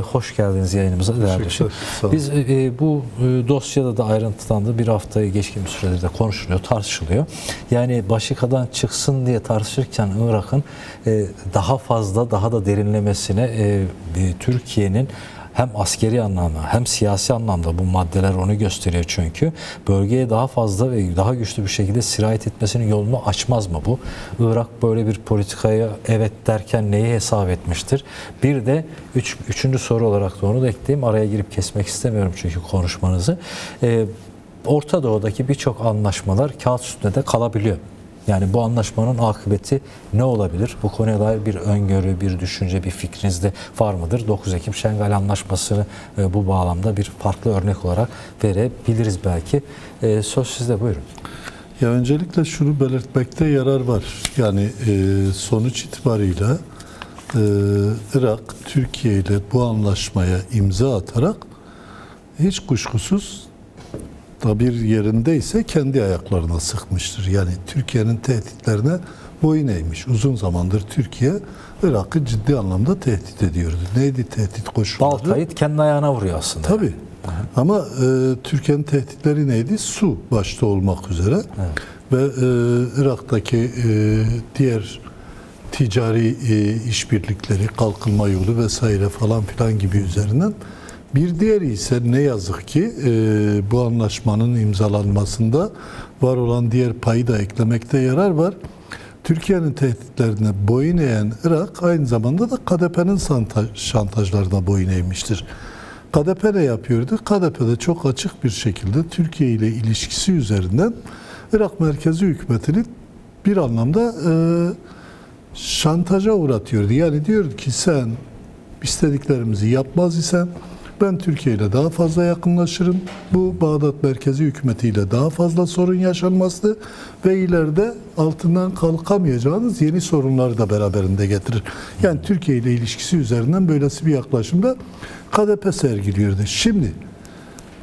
Hoş geldiniz yayınımıza değerli olun. Biz e, bu e, dosyada da ayrıntılandı. Bir haftayı geçkin bir süredir de konuşuluyor, tartışılıyor. Yani Başika'dan çıksın diye tartışırken Irak'ın e, daha fazla, daha da derinlemesine e, e, Türkiye'nin hem askeri anlamda hem siyasi anlamda bu maddeler onu gösteriyor çünkü bölgeye daha fazla ve daha güçlü bir şekilde sirayet etmesinin yolunu açmaz mı bu? Irak böyle bir politikaya evet derken neyi hesap etmiştir? Bir de üç, üçüncü soru olarak da onu da ekleyeyim. Araya girip kesmek istemiyorum çünkü konuşmanızı. Ee, Orta Doğu'daki birçok anlaşmalar kağıt üstünde de kalabiliyor. Yani bu anlaşmanın akıbeti ne olabilir? Bu konuya dair bir öngörü, bir düşünce, bir fikriniz de var mıdır? 9 Ekim Şengal Anlaşması'nı e, bu bağlamda bir farklı örnek olarak verebiliriz belki. E, söz sizde buyurun. Ya öncelikle şunu belirtmekte yarar var. Yani e, sonuç itibarıyla Irak Türkiye ile bu anlaşmaya imza atarak hiç kuşkusuz da bir yerindeyse kendi ayaklarına sıkmıştır. Yani Türkiye'nin tehditlerine boyun eğmiş. Uzun zamandır Türkiye Irak'ı ciddi anlamda tehdit ediyordu. Neydi tehdit koşulları? Baltayı kendi ayağına vuruyor aslında. Tabii. Ama e, Türkiye'nin tehditleri neydi? Su başta olmak üzere. Ve e, Irak'taki e, diğer ticari e, işbirlikleri, kalkınma yolu vesaire falan filan gibi üzerinden. Bir diğeri ise ne yazık ki e, bu anlaşmanın imzalanmasında var olan diğer payı da eklemekte yarar var. Türkiye'nin tehditlerine boyun eğen Irak aynı zamanda da KDP'nin şantajlarına boyun eğmiştir. KDP ne yapıyordu? KDP de çok açık bir şekilde Türkiye ile ilişkisi üzerinden Irak merkezi hükümetini bir anlamda e, şantaja uğratıyordu. Yani diyordu ki sen istediklerimizi yapmaz isen ben Türkiye ile daha fazla yakınlaşırım. Bu Bağdat merkezi hükümetiyle daha fazla sorun yaşanması ve ileride altından kalkamayacağınız yeni sorunları da beraberinde getirir. Yani Türkiye ile ilişkisi üzerinden böylesi bir yaklaşımda KDP sergiliyordu. Şimdi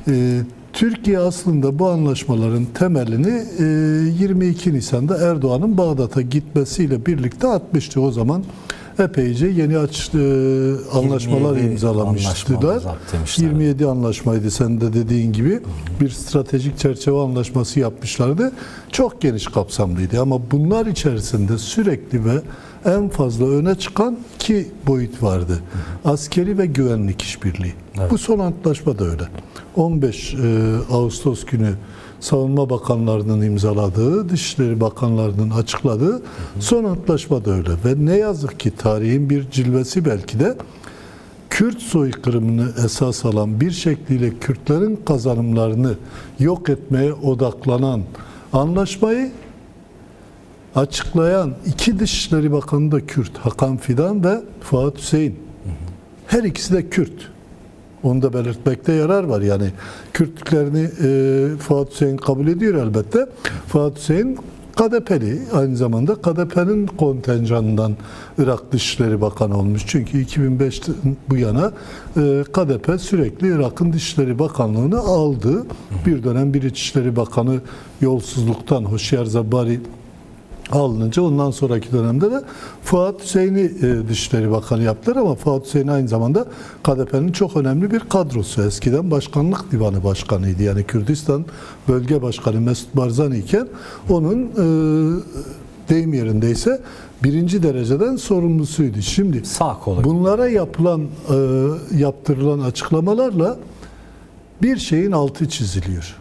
e, Türkiye aslında bu anlaşmaların temelini e, 22 Nisan'da Erdoğan'ın Bağdat'a gitmesiyle birlikte atmıştı. O zaman epeyce yeni aç, e, anlaşmalar 27 imzalamıştılar. anlaşma demişler. 27 anlaşmaydı sen de dediğin gibi. Bir stratejik çerçeve anlaşması yapmışlardı. Çok geniş kapsamlıydı ama bunlar içerisinde sürekli ve en fazla öne çıkan iki boyut vardı. Askeri ve güvenlik işbirliği. Bu son antlaşma da öyle. 15 e, Ağustos günü Savunma Bakanlarının imzaladığı, Dışişleri Bakanlarının açıkladığı son antlaşma da öyle. Ve ne yazık ki tarihin bir cilvesi belki de Kürt soykırımını esas alan bir şekliyle Kürtlerin kazanımlarını yok etmeye odaklanan anlaşmayı açıklayan iki Dışişleri Bakanı da Kürt. Hakan Fidan ve Fuat Hüseyin. Her ikisi de Kürt. Onu da belirtmekte yarar var. Yani Kürtlüklerini e, Fuat Hüseyin kabul ediyor elbette. Fuat Hüseyin KDP'li. Aynı zamanda KDP'nin kontenjanından Irak Dışişleri Bakanı olmuş. Çünkü 2005 bu yana e, KDP sürekli Irak'ın Dışişleri Bakanlığını aldı. Bir dönem bir İçişleri Bakanı yolsuzluktan Hoşyar Zabbari alınınca ondan sonraki dönemde de Fuat Hüseyin'i e, Dışişleri Bakanı yaptılar ama Fuat Hüseyin aynı zamanda KDP'nin çok önemli bir kadrosu. Eskiden Başkanlık Divanı Başkanıydı. Yani Kürdistan Bölge Başkanı Mesut Barzani iken onun e, deyim yerindeyse birinci dereceden sorumlusuydu. Şimdi Sağ kolu. bunlara yapılan e, yaptırılan açıklamalarla bir şeyin altı çiziliyor.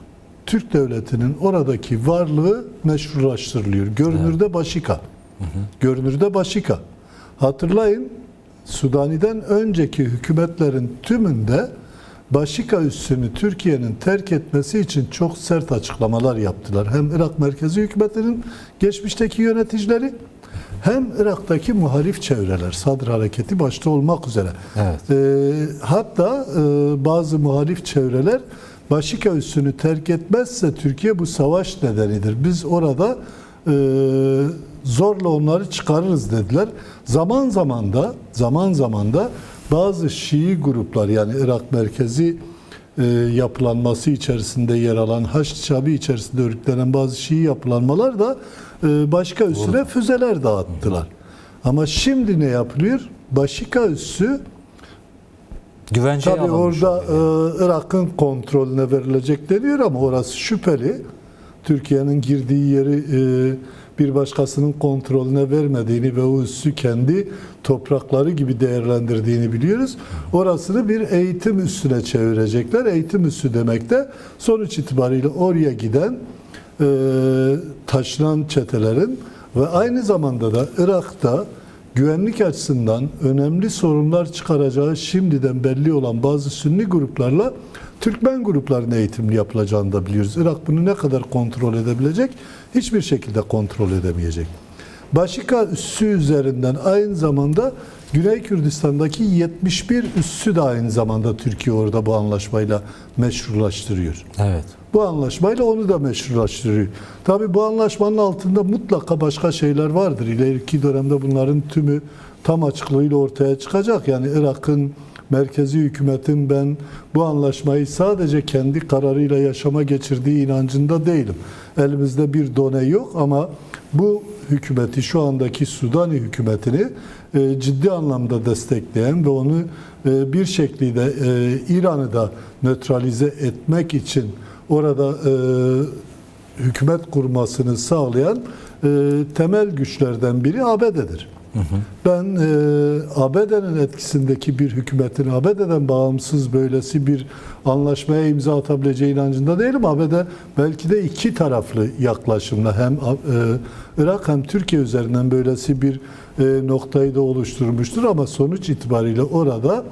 Türk devletinin oradaki varlığı meşrulaştırılıyor. Görünürde başika. Görünürde başika. Hatırlayın Sudani'den önceki hükümetlerin tümünde Başika üssünü Türkiye'nin terk etmesi için çok sert açıklamalar yaptılar. Hem Irak merkezi hükümetinin geçmişteki yöneticileri hem Irak'taki muhalif çevreler, Sadr Hareketi başta olmak üzere. Evet. Ee, hatta e, bazı muhalif çevreler Başika üssünü terk etmezse Türkiye bu savaş nedenidir. Biz orada e, zorla onları çıkarırız dediler. Zaman zaman da zaman zaman da bazı Şii gruplar yani Irak merkezi e, yapılanması içerisinde yer alan Haçlı Şabi içerisinde örgütlenen bazı Şii yapılanmalar da e, başka üssüne füzeler dağıttılar. Ama şimdi ne yapılıyor? Başika üssü Güvenceye Tabii orada oluyor. e, Irak'ın kontrolüne verilecek deniyor ama orası şüpheli. Türkiye'nin girdiği yeri e, bir başkasının kontrolüne vermediğini ve o üssü kendi toprakları gibi değerlendirdiğini biliyoruz. Orasını bir eğitim üssüne çevirecekler. Eğitim üssü demek de sonuç itibariyle oraya giden e, taşınan çetelerin ve aynı zamanda da Irak'ta güvenlik açısından önemli sorunlar çıkaracağı şimdiden belli olan bazı Sünni gruplarla Türkmen gruplarının eğitimli yapılacağını da biliyoruz. Irak bunu ne kadar kontrol edebilecek? Hiçbir şekilde kontrol edemeyecek. Başika üssü üzerinden aynı zamanda Güney Kürdistan'daki 71 üssü de aynı zamanda Türkiye orada bu anlaşmayla meşrulaştırıyor. Evet. Bu anlaşmayla onu da meşrulaştırıyor. Tabii bu anlaşmanın altında mutlaka başka şeyler vardır. İleriki dönemde bunların tümü tam açıklığıyla ortaya çıkacak. Yani Irak'ın merkezi hükümetin ben bu anlaşmayı sadece kendi kararıyla yaşama geçirdiği inancında değilim. Elimizde bir done yok ama bu hükümeti şu andaki Sudani hükümetini ciddi anlamda destekleyen ve onu e, bir şekilde e, İran'ı da nötralize etmek için orada e, hükümet kurmasını sağlayan e, temel güçlerden biri ABD'dir. Ben e, ABD'nin etkisindeki bir hükümetin ABD'den bağımsız böylesi bir anlaşmaya imza atabileceği inancında değilim. ABD belki de iki taraflı yaklaşımla hem e, Irak hem Türkiye üzerinden böylesi bir e, noktayı da oluşturmuştur ama sonuç itibariyle orada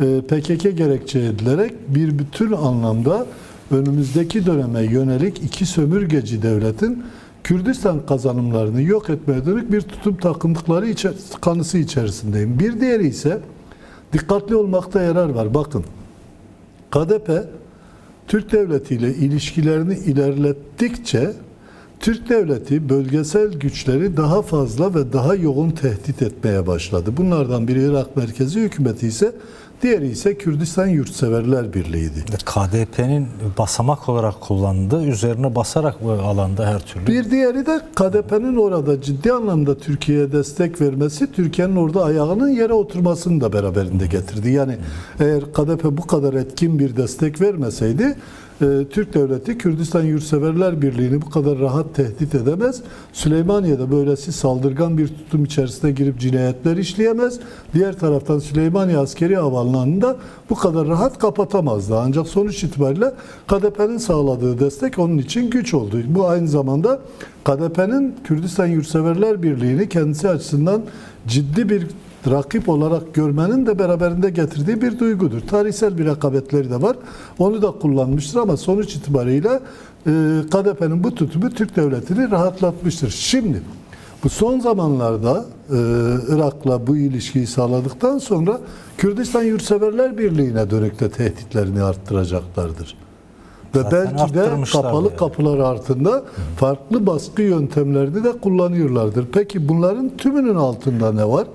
e, PKK gerekçe edilerek bir bütün anlamda önümüzdeki döneme yönelik iki sömürgeci devletin Kürdistan kazanımlarını yok etmeye dönük bir tutum takındıkları içer- kanısı içerisindeyim. Bir diğeri ise dikkatli olmakta yarar var. Bakın KDP Türk Devleti ile ilişkilerini ilerlettikçe Türk Devleti bölgesel güçleri daha fazla ve daha yoğun tehdit etmeye başladı. Bunlardan biri Irak Merkezi Hükümeti ise diğeri ise Kürdistan Yurtseverler Birliği'ydi. KDP'nin basamak olarak kullandığı, üzerine basarak bu alanda her türlü Bir diğeri de KDP'nin orada ciddi anlamda Türkiye'ye destek vermesi, Türkiye'nin orada ayağının yere oturmasını da beraberinde getirdi. Yani eğer KDP bu kadar etkin bir destek vermeseydi, e, Türk Devleti Kürdistan Yurtseverler Birliği'ni bu kadar rahat tehdit edemez. Süleymaniye'de böylesi saldırgan bir tutum içerisine girip cinayetler işleyemez. Diğer taraftan Süleymaniye askeri havaalanını da bu kadar rahat kapatamazdı. Ancak sonuç itibariyle KDP'nin sağladığı destek onun için güç oldu. Bu aynı zamanda KDP'nin Kürdistan Yurtseverler Birliği'ni kendisi açısından ciddi bir rakip olarak görmenin de beraberinde getirdiği bir duygudur. Tarihsel bir rekabetleri de var. Onu da kullanmıştır ama sonuç itibariyle e, KDP'nin bu tutumu Türk devletini rahatlatmıştır. Şimdi bu son zamanlarda e, Irak'la bu ilişkiyi sağladıktan sonra Kürdistan Yurtseverler Birliği'ne dönük de tehditlerini arttıracaklardır. Ve Zaten belki de kapalı yani. kapılar altında farklı baskı yöntemlerini de kullanıyorlardır. Peki bunların tümünün altında ne var?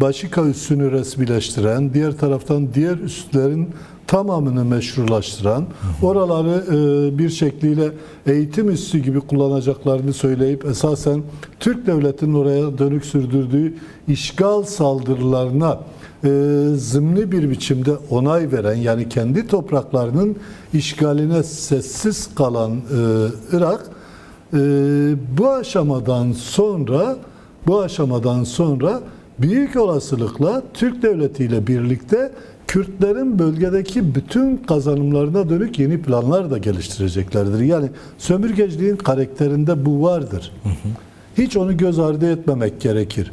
Başika üssünü resmileştiren, diğer taraftan diğer üslerin tamamını meşrulaştıran, oraları e, bir şekliyle eğitim üssü gibi kullanacaklarını söyleyip esasen Türk devletinin oraya dönük sürdürdüğü işgal saldırılarına e, zımni bir biçimde onay veren yani kendi topraklarının işgaline sessiz kalan e, Irak bu aşamadan sonra bu aşamadan sonra büyük olasılıkla Türk devleti ile birlikte Kürtlerin bölgedeki bütün kazanımlarına dönük yeni planlar da geliştireceklerdir. Yani sömürgeciliğin karakterinde bu vardır. Hiç onu göz ardı etmemek gerekir.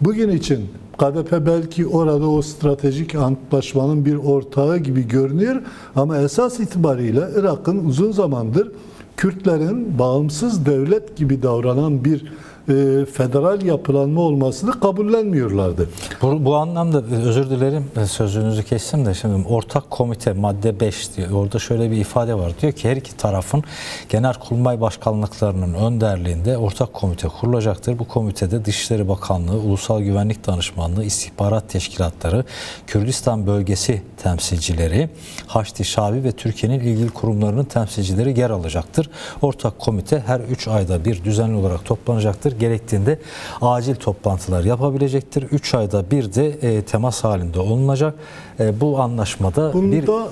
Bugün için KDP belki orada o stratejik antlaşmanın bir ortağı gibi görünüyor ama esas itibariyle Irak'ın uzun zamandır Kürtlerin bağımsız devlet gibi davranan bir e, federal yapılanma olmasını kabullenmiyorlardı. Bu, bu anlamda e, özür dilerim e, sözünüzü kestim de şimdi ortak komite madde 5 diyor. Orada şöyle bir ifade var. Diyor ki her iki tarafın genelkurmay başkanlıklarının önderliğinde ortak komite kurulacaktır. Bu komitede Dışişleri Bakanlığı, Ulusal Güvenlik Danışmanlığı, istihbarat teşkilatları, Kürdistan bölgesi temsilcileri, Haçlı Şabi ve Türkiye'nin ilgili kurumlarının temsilcileri yer alacaktır. Ortak komite her 3 ayda bir düzenli olarak toplanacaktır. Gerektiğinde acil toplantılar yapabilecektir. 3 ayda bir de e, temas halinde olunacak. E, bu anlaşmada Bunda bir çok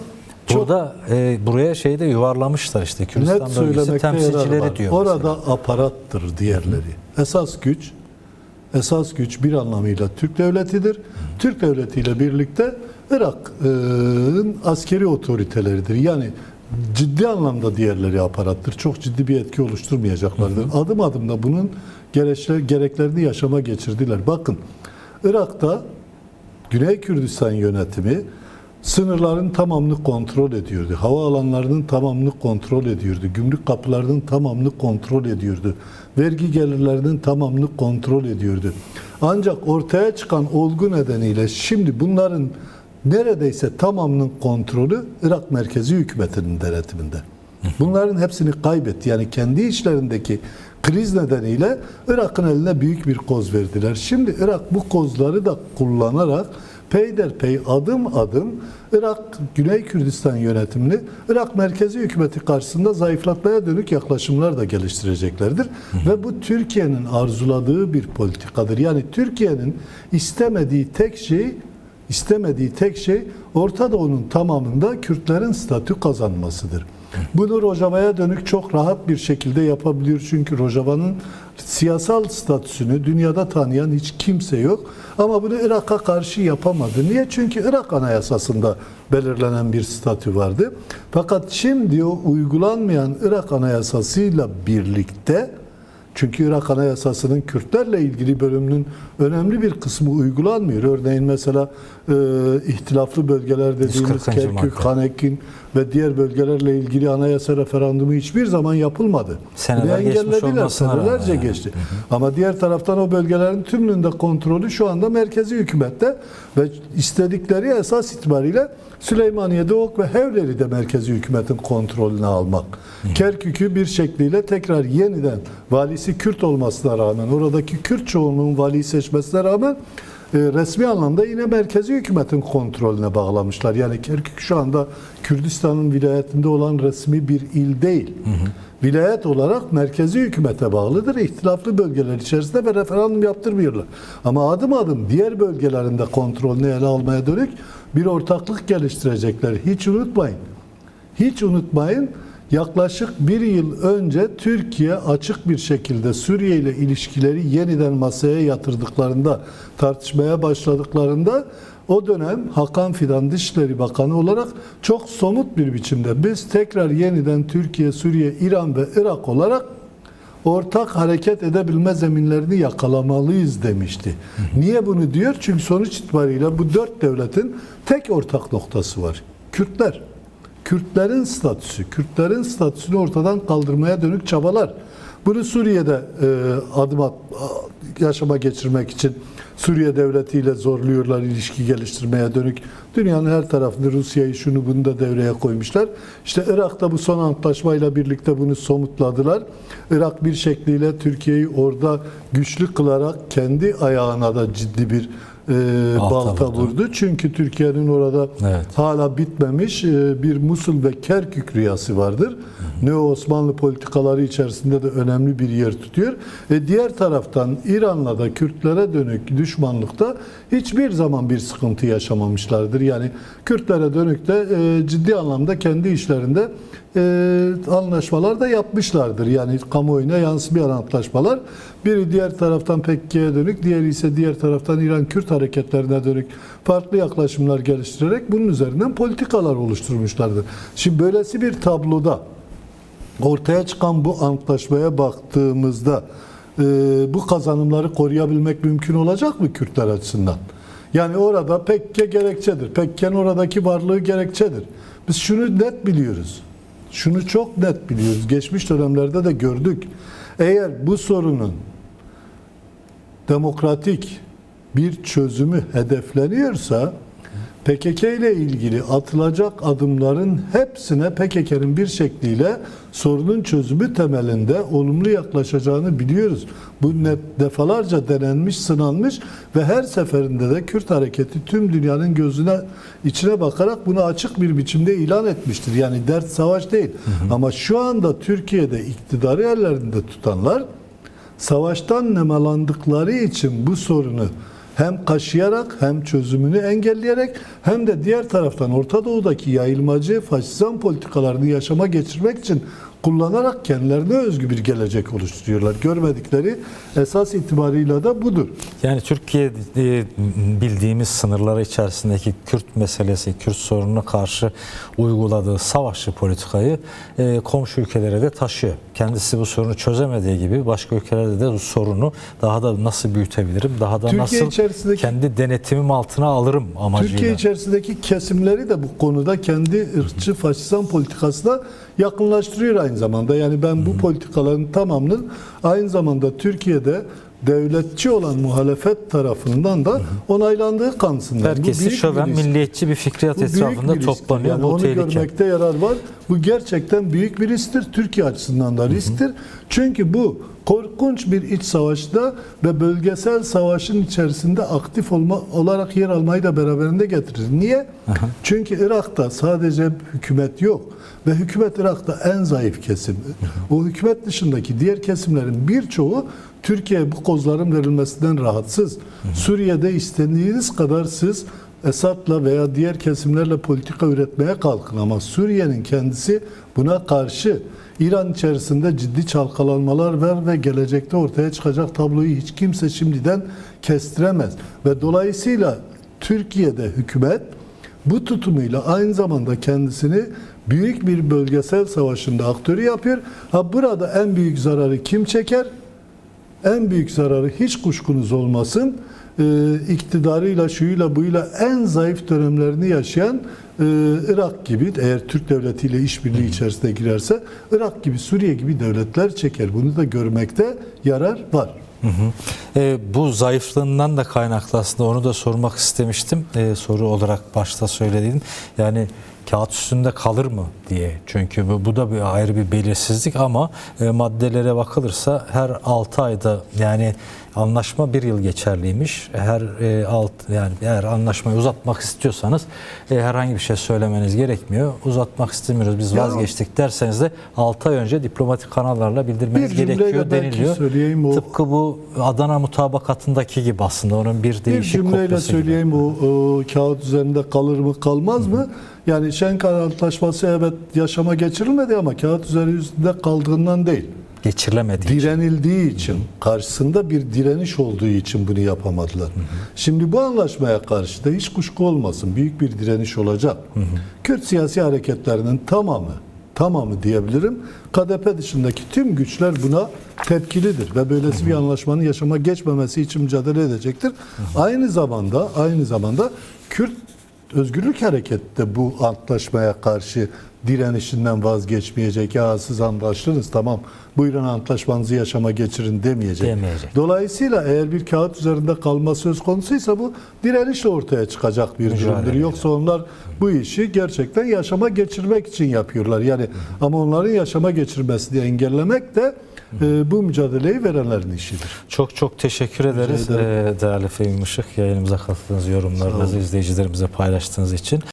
burada e, buraya şeyde yuvarlamışlar işte Kürdistan bölgesi temsilcileri diyor. Orada mesela. aparattır diğerleri. Esas güç esas güç bir anlamıyla Türk devletidir. Türk devletiyle birlikte Irak'ın askeri otoriteleridir. Yani ciddi anlamda diğerleri aparattır. Çok ciddi bir etki oluşturmayacaklardır. Adım adım da bunun gereçler, gereklerini yaşama geçirdiler. Bakın Irak'ta Güney Kürdistan yönetimi sınırların tamamını kontrol ediyordu. Hava alanlarının tamamını kontrol ediyordu. Gümrük kapılarının tamamını kontrol ediyordu. Vergi gelirlerinin tamamını kontrol ediyordu. Ancak ortaya çıkan olgu nedeniyle şimdi bunların neredeyse tamamının kontrolü Irak merkezi hükümetinin denetiminde. Bunların hepsini kaybetti. Yani kendi içlerindeki kriz nedeniyle Irak'ın eline büyük bir koz verdiler. Şimdi Irak bu kozları da kullanarak peyderpey adım adım Irak Güney Kürdistan yönetimini Irak merkezi hükümeti karşısında zayıflatmaya dönük yaklaşımlar da geliştireceklerdir. Ve bu Türkiye'nin arzuladığı bir politikadır. Yani Türkiye'nin istemediği tek şey istemediği tek şey Orta Doğu'nun tamamında Kürtlerin statü kazanmasıdır. Bunu Rojava'ya dönük çok rahat bir şekilde yapabiliyor. Çünkü Rojava'nın siyasal statüsünü dünyada tanıyan hiç kimse yok. Ama bunu Irak'a karşı yapamadı. Niye? Çünkü Irak Anayasası'nda belirlenen bir statü vardı. Fakat şimdi o uygulanmayan Irak Anayasası'yla birlikte çünkü Irak Anayasası'nın Kürtlerle ilgili bölümünün önemli bir kısmı uygulanmıyor. Örneğin mesela e, ihtilaflı bölgeler dediğimiz 140. Kerkük, madde. Hanekin ve diğer bölgelerle ilgili anayasa referandumu hiçbir zaman yapılmadı. Seneler Bunu geçmiş engellediler, senelerce yani. geçti. Ama diğer taraftan o bölgelerin tümünün de kontrolü şu anda merkezi hükümette ve istedikleri esas itibariyle Süleymaniye'de Ok ve Hevleri de merkezi hükümetin kontrolüne almak. Kerkük'ü bir şekliyle tekrar yeniden valisi Kürt olmasına rağmen oradaki Kürt çoğunluğun valiyi seçmesine rağmen resmi anlamda yine merkezi hükümetin kontrolüne bağlamışlar. Yani Kerkük şu anda Kürdistan'ın vilayetinde olan resmi bir il değil. Vilayet olarak merkezi hükümete bağlıdır. İhtilaflı bölgeler içerisinde ve referandum yaptırmıyorlar. Ama adım adım diğer bölgelerinde kontrolünü ele almaya dönük bir ortaklık geliştirecekler. Hiç unutmayın. Hiç unutmayın yaklaşık bir yıl önce Türkiye açık bir şekilde Suriye ile ilişkileri yeniden masaya yatırdıklarında, tartışmaya başladıklarında o dönem Hakan Fidan Dışişleri Bakanı olarak çok somut bir biçimde biz tekrar yeniden Türkiye, Suriye, İran ve Irak olarak ortak hareket edebilme zeminlerini yakalamalıyız demişti. Niye bunu diyor? Çünkü sonuç itibariyle bu dört devletin tek ortak noktası var. Kürtler. Kürtlerin statüsü, Kürtlerin statüsünü ortadan kaldırmaya dönük çabalar. Bunu Suriye'de e, adım at, yaşama geçirmek için Suriye devletiyle zorluyorlar ilişki geliştirmeye dönük. Dünyanın her tarafında Rusya'yı şunu bunu da devreye koymuşlar. İşte Irak'ta bu son antlaşmayla birlikte bunu somutladılar. Irak bir şekliyle Türkiye'yi orada güçlü kılarak kendi ayağına da ciddi bir e, Balta balta vurdu. vurdu. Çünkü Türkiye'nin orada Evet. hala bitmemiş e, bir Musul ve Kerkük rüyası vardır. Neo Osmanlı politikaları içerisinde de önemli bir yer tutuyor. E diğer taraftan İran'la da Kürtlere dönük düşmanlıkta hiçbir zaman bir sıkıntı yaşamamışlardır. Yani Kürtlere dönük de e, ciddi anlamda kendi işlerinde e, anlaşmalar da yapmışlardır. Yani kamuoyuna yansımayan antlaşmalar. Biri diğer taraftan PKK'ye dönük, diğeri ise diğer taraftan İran-Kürt hareketlerine dönük farklı yaklaşımlar geliştirerek bunun üzerinden politikalar oluşturmuşlardır. Şimdi böylesi bir tabloda ortaya çıkan bu antlaşmaya baktığımızda e, bu kazanımları koruyabilmek mümkün olacak mı Kürtler açısından? Yani orada PKK gerekçedir. PKK'nın oradaki varlığı gerekçedir. Biz şunu net biliyoruz. Şunu çok net biliyoruz. Geçmiş dönemlerde de gördük. Eğer bu sorunun demokratik bir çözümü hedefleniyorsa PKK ile ilgili atılacak adımların hepsine PKK'nın bir şekliyle sorunun çözümü temelinde olumlu yaklaşacağını biliyoruz. Bu net defalarca denenmiş, sınanmış ve her seferinde de Kürt hareketi tüm dünyanın gözüne içine bakarak bunu açık bir biçimde ilan etmiştir. Yani dert savaş değil. Ama şu anda Türkiye'de iktidarı ellerinde tutanlar savaştan nemalandıkları için bu sorunu hem kaşıyarak hem çözümünü engelleyerek hem de diğer taraftan Orta Doğu'daki yayılmacı faşizan politikalarını yaşama geçirmek için kullanarak kendilerine özgü bir gelecek oluşturuyorlar. Görmedikleri esas itibarıyla da budur. Yani Türkiye e, bildiğimiz sınırları içerisindeki Kürt meselesi, Kürt sorununa karşı uyguladığı savaşçı politikayı e, komşu ülkelere de taşıyor. Kendisi bu sorunu çözemediği gibi başka ülkelerde de bu sorunu daha da nasıl büyütebilirim, daha da Türkiye nasıl içerisindeki- kendi denetimim altına alırım amacıyla. Türkiye içerisindeki kesimleri de bu konuda kendi ırkçı faşistan politikasına yakınlaştırıyor aynı zamanda. Yani ben bu politikaların tamamının aynı zamanda Türkiye'de devletçi olan muhalefet tarafından da onaylandığı kanısındayım. Bu Herkesi şöven bir risk. milliyetçi bir fikriyat Bu etrafında bir toplanıyor. Yani bu onu tehlike. görmekte yarar var. Bu gerçekten büyük bir risktir. Türkiye açısından da risktir. Çünkü bu korkunç bir iç savaşta ve bölgesel savaşın içerisinde aktif olma olarak yer almayı da beraberinde getirir. Niye? Çünkü Irak'ta sadece hükümet yok ve hükümet Irak'ta en zayıf kesim. O hükümet dışındaki diğer kesimlerin birçoğu Türkiye bu kozların verilmesinden rahatsız. Suriye'de istediğiniz kadar siz Esad'la veya diğer kesimlerle politika üretmeye kalkın ama Suriye'nin kendisi buna karşı İran içerisinde ciddi çalkalanmalar var ve gelecekte ortaya çıkacak tabloyu hiç kimse şimdiden kestiremez. Ve dolayısıyla Türkiye'de hükümet bu tutumuyla aynı zamanda kendisini büyük bir bölgesel savaşında aktörü yapıyor. Ha burada en büyük zararı kim çeker? En büyük zararı hiç kuşkunuz olmasın e, iktidarıyla şuyla buyla en zayıf dönemlerini yaşayan e, Irak gibi eğer Türk devletiyle işbirliği içerisine girerse Irak gibi Suriye gibi devletler çeker. Bunu da görmekte yarar var. Hı hı. E, bu zayıflığından da kaynaklı aslında onu da sormak istemiştim. E, soru olarak başta söyledin. Yani kağıt üstünde kalır mı diye. Çünkü bu, bu da bir ayrı bir belirsizlik ama e, maddelere bakılırsa her 6 ayda yani anlaşma bir yıl geçerliymiş. Her e, alt yani eğer anlaşmayı uzatmak istiyorsanız e, herhangi bir şey söylemeniz gerekmiyor. Uzatmak istemiyoruz biz Ya- vazgeçtik derseniz de 6 ay önce diplomatik kanallarla bildirmeniz Bir cümleyle gerekiyor belki deniliyor. söyleyeyim o- Tıpkı bu Adana mutabakatındaki gibi aslında onun bir Bir değişik cümleyle kopyası gibi. söyleyeyim o, o kağıt üzerinde kalır mı kalmaz mı? Yani Şenkar Antlaşması evet yaşama geçirilmedi ama kağıt üzerinde kaldığından değil. Geçirilemediği için. direnildiği için, karşısında bir direniş olduğu için bunu yapamadılar. Şimdi bu anlaşmaya karşı da hiç kuşku olmasın. Büyük bir direniş olacak. Kürt siyasi hareketlerinin tamamı, tamamı diyebilirim. KDP dışındaki tüm güçler buna tepkilidir ve böylesi bir anlaşmanın yaşama geçmemesi için mücadele edecektir. Aynı zamanda, aynı zamanda Kürt Özgürlük Hareketi de bu antlaşmaya karşı direnişinden vazgeçmeyecek. Ya siz anlaştınız tamam buyurun antlaşmanızı yaşama geçirin demeyecek. Demeyecek. Dolayısıyla eğer bir kağıt üzerinde kalma söz konusuysa bu direnişle ortaya çıkacak bir Mücadele durumdur. Yoksa onlar bu işi gerçekten yaşama geçirmek için yapıyorlar. Yani ama onların yaşama geçirmesini engellemek de e, bu mücadeleyi verenlerin işidir. Çok çok teşekkür ederiz. Ee, değerli Fehmi Işık yayınımıza katıldığınız yorumlarınızı izleyicilerimize paylaştığınız için.